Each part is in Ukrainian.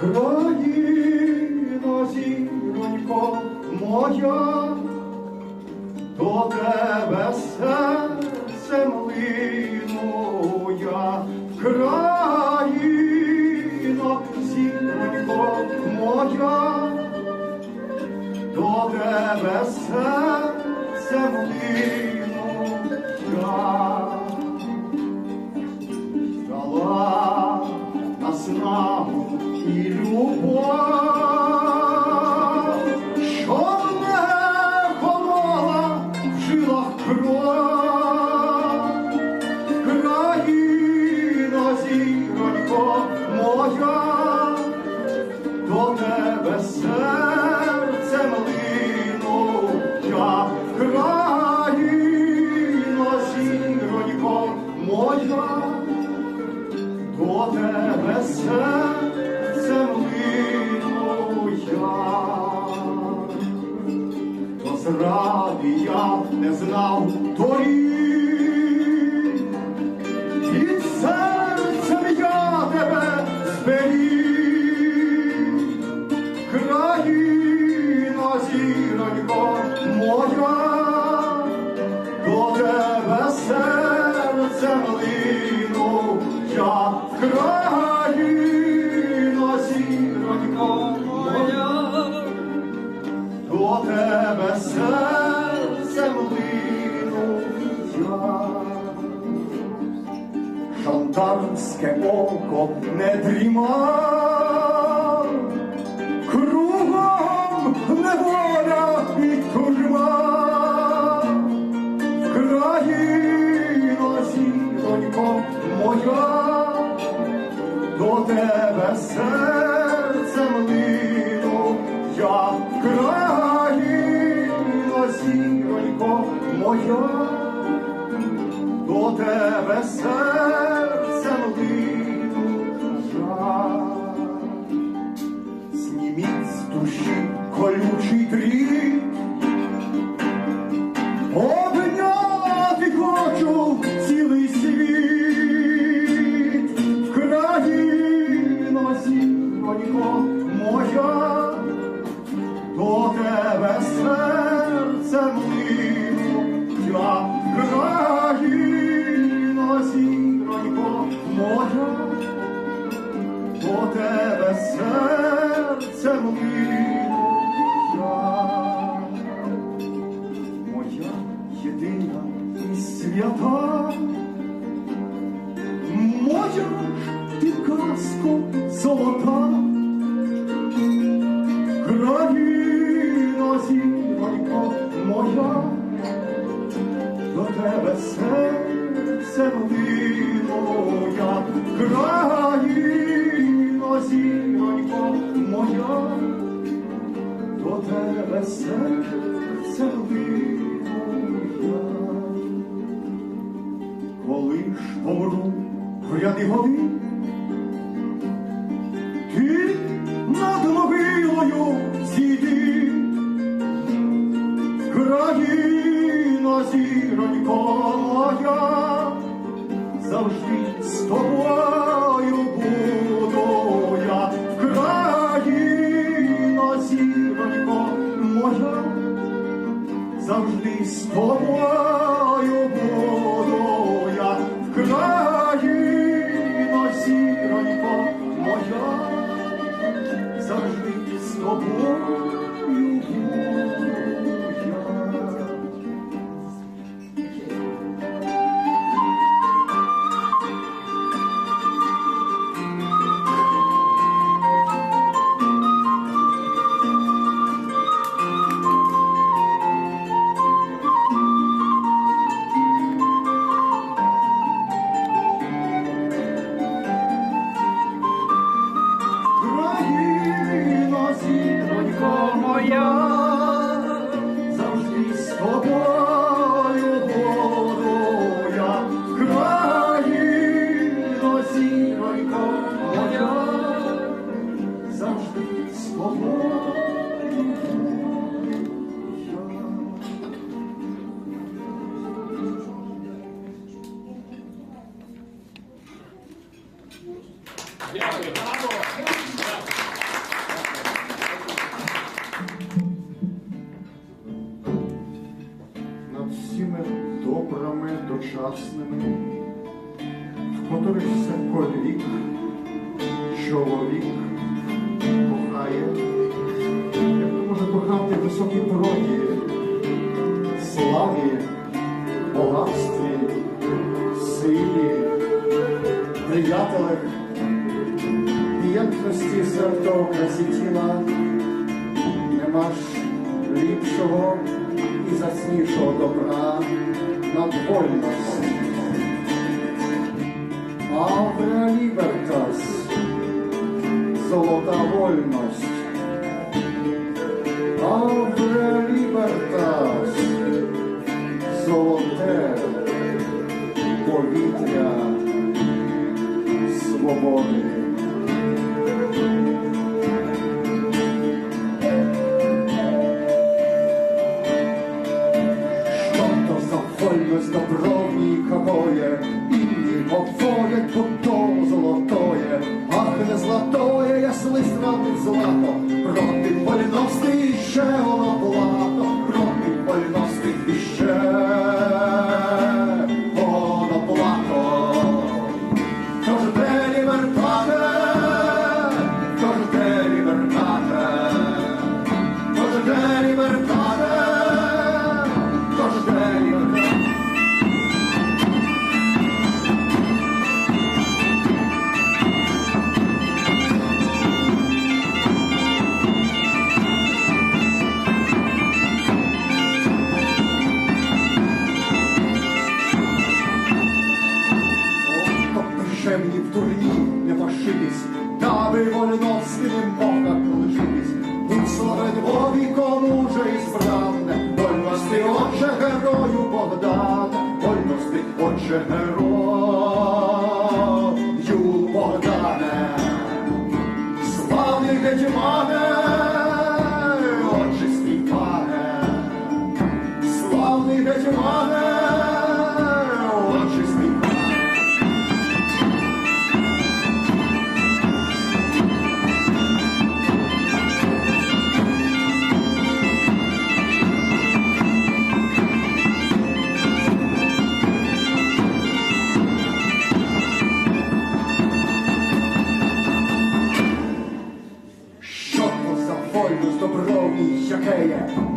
Країно, зіронько моя, до тебе серцем лину я. Країно, зіронько моя, до тебе серцем лину на снагу і зради я не знав. Торік, Шантарське око не дріма, кругом неволя і тюрма, країно зіронько моя, до тебе серцем лину я, країно зіронько моя до тебе серцем тебе моя, країно зіронько моя, до тебе серце я. Коли ж помру в ряди годин, тобою буду я, країно зіронько моя, завжди з тобою всяколік чоловік кохає, як то може кохати в високій породі, славі, багатстві, силі, приятелях, пієнтності серця красі тіла, нема ж ліпшого і заснішого добра над вольність. Золота ясли стратить злато, Проти поліновський ще воно плато,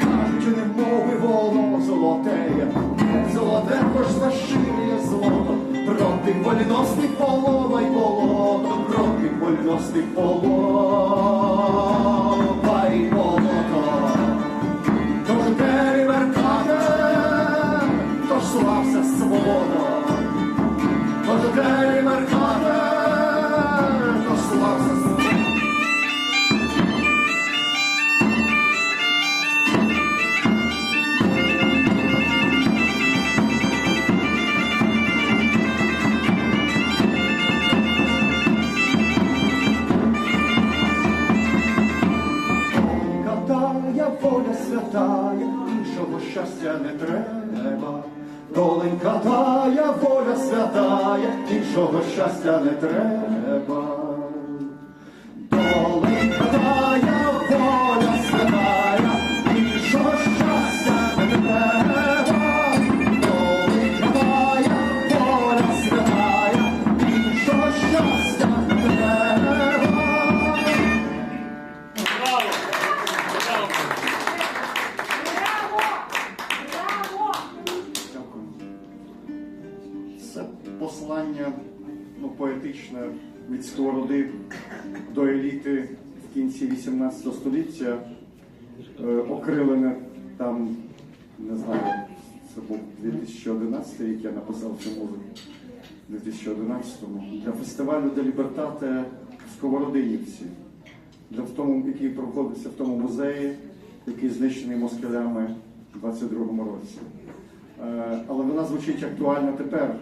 Кажуть, не мови воно золотеє, золоте хоч заширює золото, проти вольності полова й болото, проти вольності полова святая, щастя не треба. 2011 рік, я написав цю музику. в 2011-му для фестивалю Де Лібертате в Сковородинівці, для в тому, який проходився в тому музеї, який знищений москалями у 22-му році. Е, Але вона звучить актуально тепер.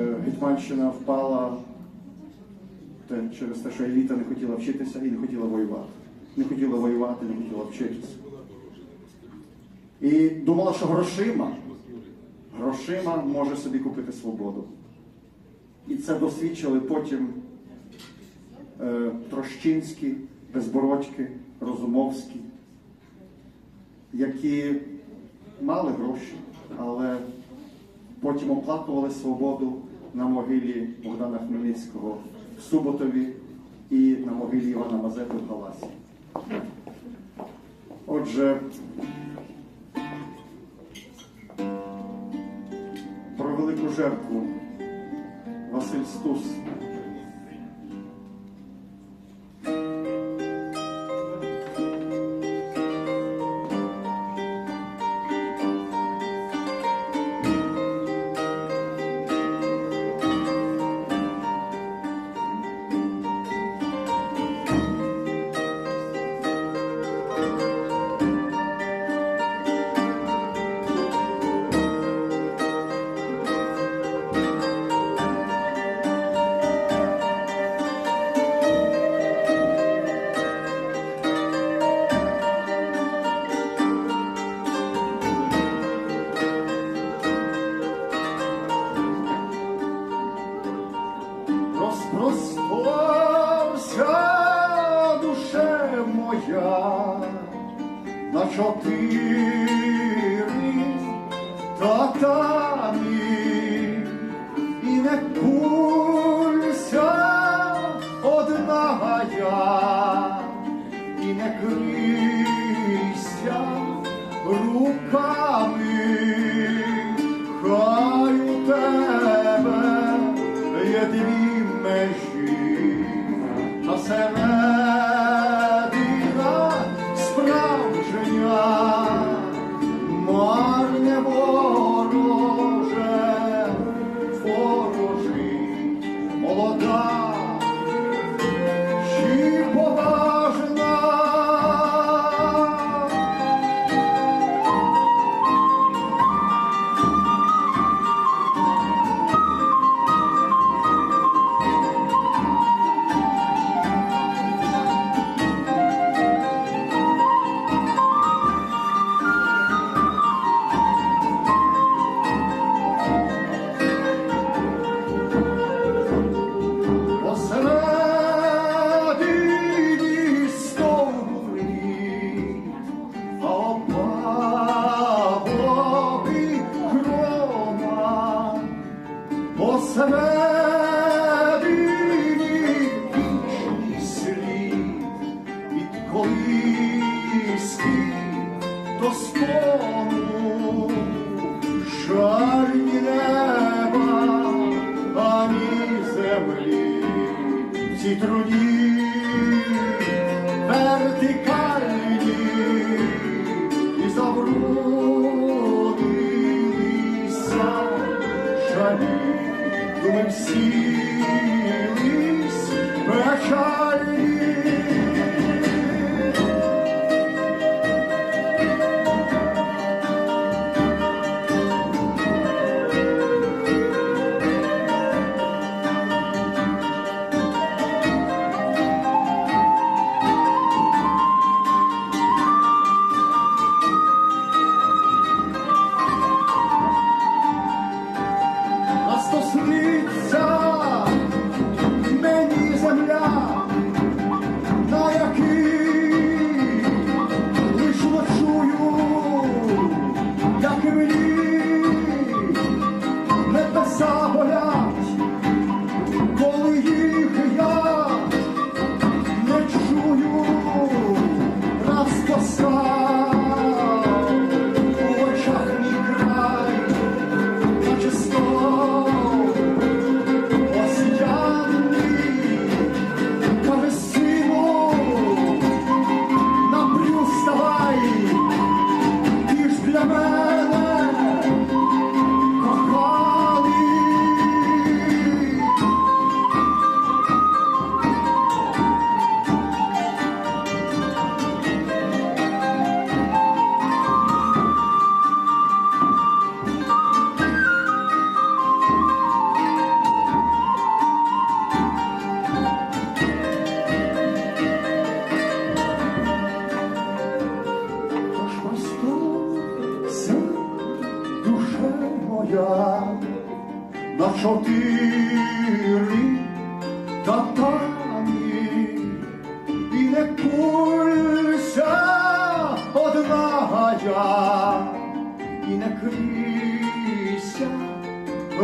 Е, Гетьманщина впала через те, що еліта не хотіла вчитися і не хотіла воювати. Не хотіла воювати, не хотіла вчитися. І думала, що грошима, грошима може собі купити свободу. І це досвідчили потім е, Трощинські, Безбородьки, Розумовські, які мали гроші, але потім оплакували свободу на могилі Богдана Хмельницького в Суботові і на могилі Івана Мазепи в Галасі. Отже, Jerico, vocês todos God.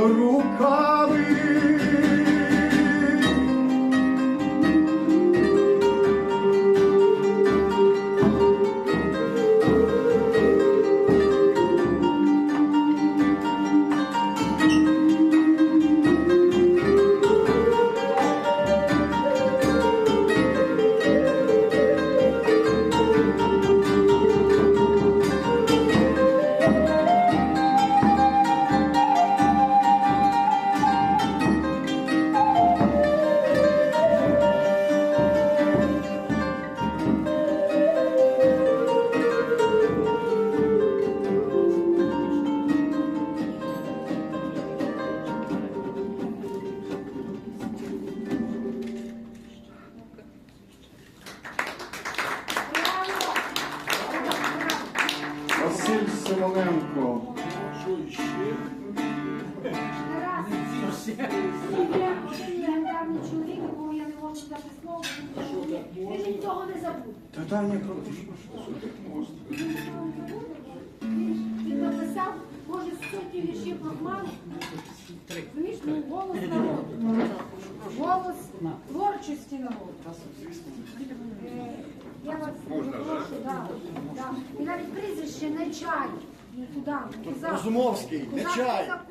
Одна Та дай мені про Він написав, може, сотні віршів Бахману. Розумієш, ну, голос народу. Голос творчості народу. Е, Я вас прошу, да, да. І навіть прізвище не чай. Ну, туди, Розумовський, не Козак, чай. Козак,